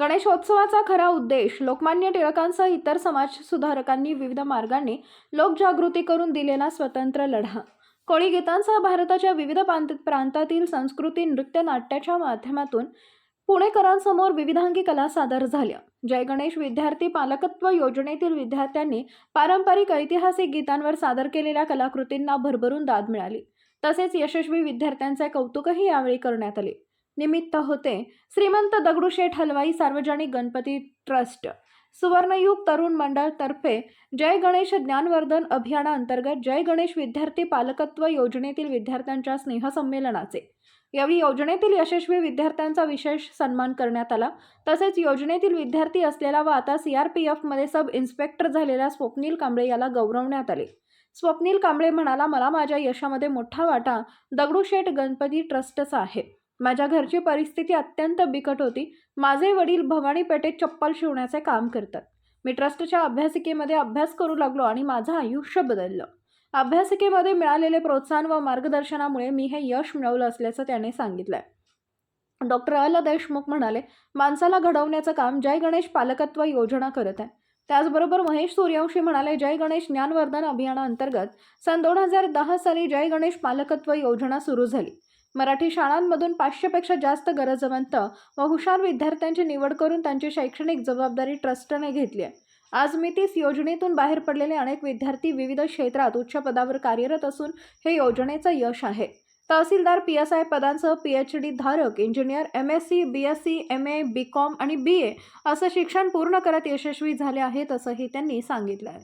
गणेशोत्सवाचा खरा उद्देश लोकमान्य टिळकांसह इतर समाजसुधारकांनी विविध मार्गांनी लोकजागृती करून दिलेला स्वतंत्र लढा. कोळी गीतांसह भारताच्या विविध प्रांत प्रांतातील संस्कृती नृत्य नाट्याच्या माध्यमातून पुणेकरांसमोर विविधांगी कला सादर झाल्या. जय गणेश विद्यार्थी पालकत्व योजनेतील विद्यार्थ्यांनी पारंपरिक ऐतिहासिक गीतांवर सादर केलेल्या कलाकृतींना भरभरून दाद मिळाली. तसेच यशस्वी विद्यार्थ्यांचे कौतुकही यावेळी करण्यात आले. निमित्त होते. श्रीमंत दगडूशेठ हलवाई सार्वजनिक गणपती ट्रस्ट सुवर्णयुग तरुण मंडळ तर्फे जय गणेश ज्ञानवर्धन अभियानाअंतर्गत जय गणेश विद्यार्थी पालकत्व योजनेतील विद्यार्थ्यांच्या स्नेहसंमेलनाचे यावेळी योजनेतील यशस्वी विद्यार्थ्यांचा विशेष सन्मान करण्यात आला. तसेच योजनेतील विद्यार्थी असलेला व आता सी आर पी एफमध्ये सब इन्स्पेक्टर झालेल्या स्वप्नील कांबळे याला गौरवण्यात आले. स्वप्नील कांबळे म्हणाला मला माझ्या यशामध्ये मोठा वाटा दगडूशेठ गणपती ट्रस्टचा आहे. माझ्या घरची परिस्थिती अत्यंत बिकट होती. माझे वडील भवानी पेठेत चप्पल शिवण्याचे काम करतात. मी ट्रस्टच्या अभ्यासिकेमध्ये अभ्यास करू लागलो आणि माझं आयुष्य बदललं. अभ्यासिकेमध्ये मिळालेले प्रोत्साहन व मार्गदर्शनामुळे मी हे यश मिळवलं असल्याचं त्याने सांगितलंय. डॉक्टर अल देशमुख म्हणाले माणसाला घडवण्याचं काम जय गणेश पालकत्व योजना करत आहे. त्याचबरोबर महेश सूर्यवंशी म्हणाले जय गणेश ज्ञानवर्धन अभियानाअंतर्गत सन दोन हजार दहा साली जय गणेश पालकत्व योजना सुरू झाली. मराठी शाळांमधून पाचशेपेक्षा जास्त गरजवंत व हुशार विद्यार्थ्यांची निवड करून त्यांची शैक्षणिक जबाबदारी ट्रस्टने घेतली आहे. आज मी तीस योजनेतून बाहेर पडलेले अनेक विद्यार्थी विविध क्षेत्रात उच्च पदावर कार्यरत असून हे योजनेचं यश आहे. तहसीलदार पी एस आय पदांसह पी एच डी धारक engineer M S C B S C M A B com आणि बी ए असं शिक्षण पूर्ण करत यशस्वी झाले आहेत असंही त्यांनी सांगितलं आहे.